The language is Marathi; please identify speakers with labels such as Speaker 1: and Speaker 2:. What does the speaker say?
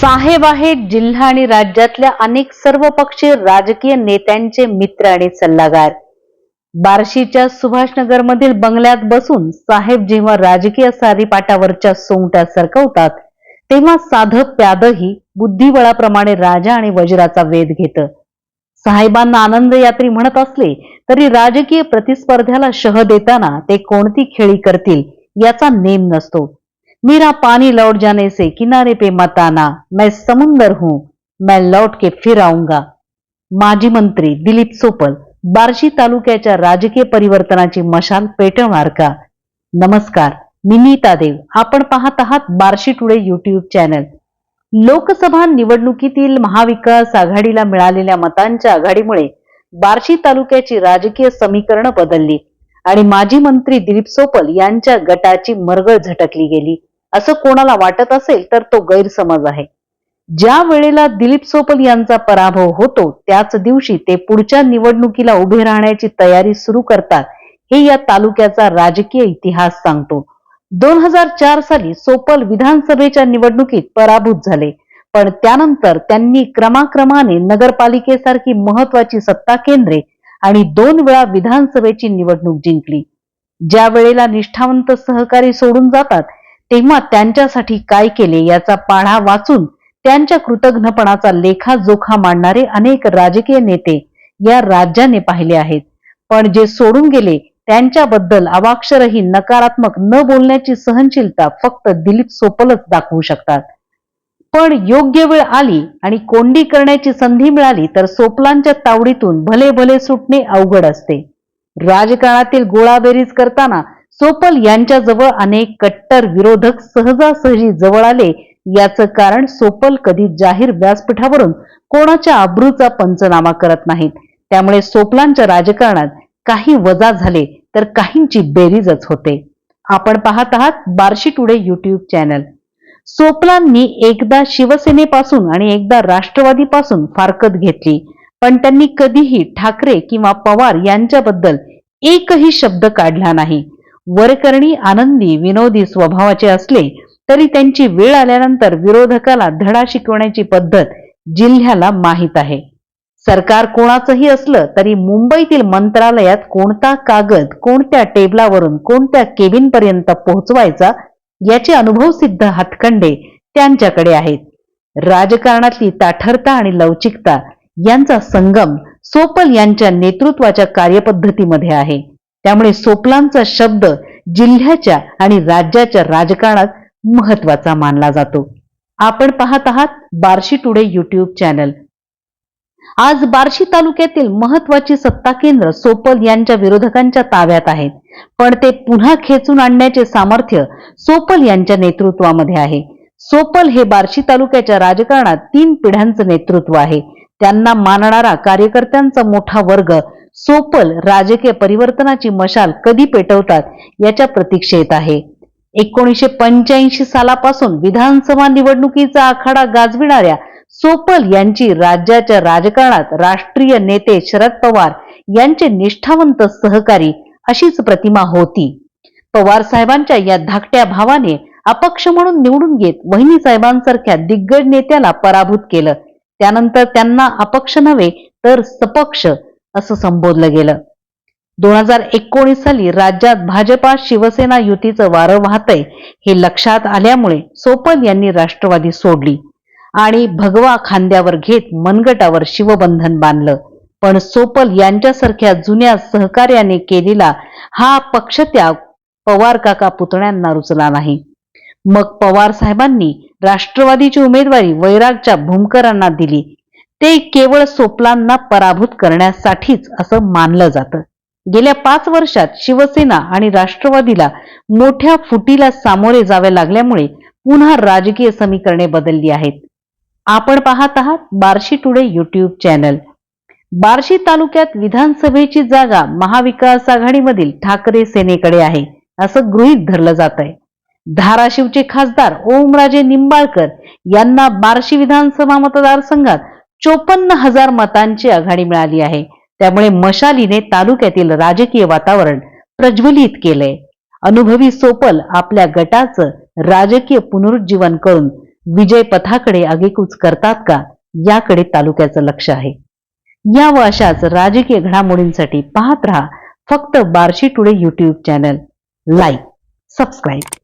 Speaker 1: साहेब आहेत जिल्हा आणि राज्यातल्या अनेक सर्वपक्षीय राजकीय नेत्यांचे मित्र आणि सल्लागार. बार्शीच्या सुभाषनगरमधील बंगल्यात बसून साहेब जेव्हा राजकीय सारीपाटावरच्या सोंगट्या सरकवतात तेव्हा साधं प्यादही बुद्धिबळाप्रमाणे राजा आणि वज्राचा वेध घेतं. साहेबांना आनंद यात्री म्हणत असले तरी राजकीय प्रतिस्पर्ध्याला शह देताना ते कोणती खेळी करतील याचा नेम नसतो. मेरा पानी लौट जाने से किनारे पे मत आना। मैं समुंदर हूं मैं लौट के फिर आऊंगा। माजी मंत्री दिलीप सोपल बार्शी तालुक्याच्या राजकीय परिवर्तनाची मशाल पेटवणार का नमस्कार मी नीता देव. आपण पाहत आहात Barshi today YouTube channel. Lok Sabha निवडणुकीतील महाविकास आघाडीला मिळालेल्या मतांच्या आघाडीमुळे बार्शी तालुक्याची राजकीय समीकरण बदलली आणि माजी मंत्री दिलीप सोपल यांच्या गटाची मरगळ झटकली गेली. असं कोणाला वाटत असेल तर तो गैरसमज आहे. ज्या वेळेला दिलीप सोपल यांचा पराभव होतो त्याच दिवशी ते पुढच्या निवडणुकीला उभे राहण्याची तयारी सुरू करतात हे या तालुक्याचा राजकीय इतिहास सांगतो. दोन हजार चार साली सोपल विधानसभेच्या निवडणुकीत पराभूत झाले पण त्यानंतर त्यांनी क्रमाक्रमाने नगरपालिकेसारखी महत्वाची सत्ता केंद्रे आणि दोन वेळा विधानसभेची निवडणूक जिंकली. ज्या वेळेला निष्ठावंत सहकारी सोडून जातात तेव्हा त्यांच्यासाठी काय केले याचा पाढा वाचून त्यांच्या कृतघ्नपणाचा लेखाजोखा मांडणारे अनेक राजकीय नेते या राज्याने पाहिले आहेत. पण जे सोडून गेले त्यांच्याबद्दल अवाक्षरही नकारात्मक न बोलण्याची सहनशीलता फक्त दिलीप सोपलच दाखवू शकतात. पण योग्य वेळ आली आणि कोंडी करण्याची संधी मिळाली तर सोपलांच्या तावडीतून भले भले सुटणे अवघड असते. राजकारणातील गोळाबेरीज करताना सोपल यांच्याजवळ अनेक कट्टर विरोधक सहजासहजी जवळ आले. याचं कारण सोपल कधी जाहीर व्यासपीठावरून कोणाच्या अब्रूचा पंचनामा करत नाहीत. त्यामुळे सोपलांच्या राजकारणात काही वजा झाले तर काहींची बेरीजच होते. आपण पाहत आहात बार्शी टुडे युट्यूब चॅनल. सोपलांनी एकदा शिवसेनेपासून आणि एकदा राष्ट्रवादीपासून फारकत घेतली. पण त्यांनी कधीही ठाकरे किंवा पवार यांच्याबद्दल एकही शब्द काढला नाही. वरकरणी आनंदी विनोदी स्वभावाचे असले तरी त्यांची वेळ आल्यानंतर विरोधकाला धडा शिकवण्याची पद्धत जिल्ह्याला माहीत आहे. सरकार कोणाचंही असलं तरी मुंबईतील मंत्रालयात कोणता कागद कोणत्या टेबलावरून कोणत्या केबिनपर्यंत पोहोचवायचा याचे अनुभवसिद्ध हातखंडे त्यांच्याकडे आहेत. राजकारणातली ताठरता आणि लवचिकता यांचा संगम सोपल यांच्या नेतृत्वाच्या कार्यपद्धतीमध्ये आहे. त्यामुळे सोपलांचा शब्द जिल्ह्याच्या आणि राज्याच्या राजकारणात महत्त्वाचा मानला जातो. आपण पाहत आहात बार्शी टुडे युट्यूब चॅनल. आज बार्शी तालुक्यातील महत्वाची सत्ता केंद्र सोपल यांच्या विरोधकांच्या ताब्यात आहेत. पण ते पुन्हा खेचून आणण्याचे सामर्थ्य सोपल यांच्या नेतृत्वामध्ये आहे. सोपल हे बार्शी तालुक्याच्या राजकारणात तीन पिढ्यांचं नेतृत्व आहे. त्यांना मानणारा कार्यकर्त्यांचा मोठा वर्ग सोपल राजकीय परिवर्तनाची मशाल कधी पेटवतात याच्या प्रतीक्षेत आहे. एकोणीसशे पंच्याऐंशी सालापासून विधानसभा निवडणुकीचा आखाडा गाजविणाऱ्या सोपल यांची राज्याच्या राजकारणात राष्ट्रीय नेते शरद पवार यांचे निष्ठावंत सहकारी अशीच प्रतिमा होती. पवार साहेबांच्या या धाकट्या भावाने अपक्ष म्हणून निवडून घेत वहिनी साहेबांसारख्या दिग्गज नेत्याला पराभूत केलं. त्यानंतर त्यांना अपक्ष नव्हे तर सपक्ष असं संबोधलं गेलं. दोन हजार एकोणीस साली राज्यात भाजपा शिवसेना युतीचं वारं वाहतंय हे लक्षात आल्यामुळे सोपल यांनी राष्ट्रवादी सोडली आणि भगवा खांद्यावर घेत मनगटावर शिवबंधन बांधलं. पण सोपल यांच्यासारख्या जुन्या सहकार्याने केलेला हा पक्षत्याग पवार काका पुतण्यांना रुचला नाही. मग पवार साहेबांनी राष्ट्रवादीची उमेदवारी वैरागच्या भूमकरांना दिली. ते केवळ सोपलांना पराभूत करण्यासाठीच असं मानलं जातं. गेल्या पाच वर्षात शिवसेना आणि राष्ट्रवादीला मोठ्या फुटीला सामोरे जावे लागल्यामुळे पुन्हा राजकीय समीकरणे बदलली आहेत. आपण पाहत आहात Barshi today YouTube channel. Barshi तालुक्यात विधानसभेची जागा महाविकास आघाडीमधील ठाकरे सेनेकडे आहे असं गृहीत धरलं जात आहे धाराशिवचे खासदार ओमराजे निंबाळकर यांना बार्शी विधानसभा मतदारसंघात चोपन्न हजार मतांची आघाडी मिळाली आहे. त्यामुळे मशालीने तालुक्यातील राजकीय वातावरण प्रज्वलित केलंय. अनुभवी सोपल आपल्या गटाचं राजकीय पुनरुज्जीवन करून विजय पथाकडे आगेकूच करतात का याकडे तालुक्याचं लक्ष आहे. या व अशाच राजकीय घडामोडींसाठी पाहत रहा फक्त Barshi today YouTube channel like subscribe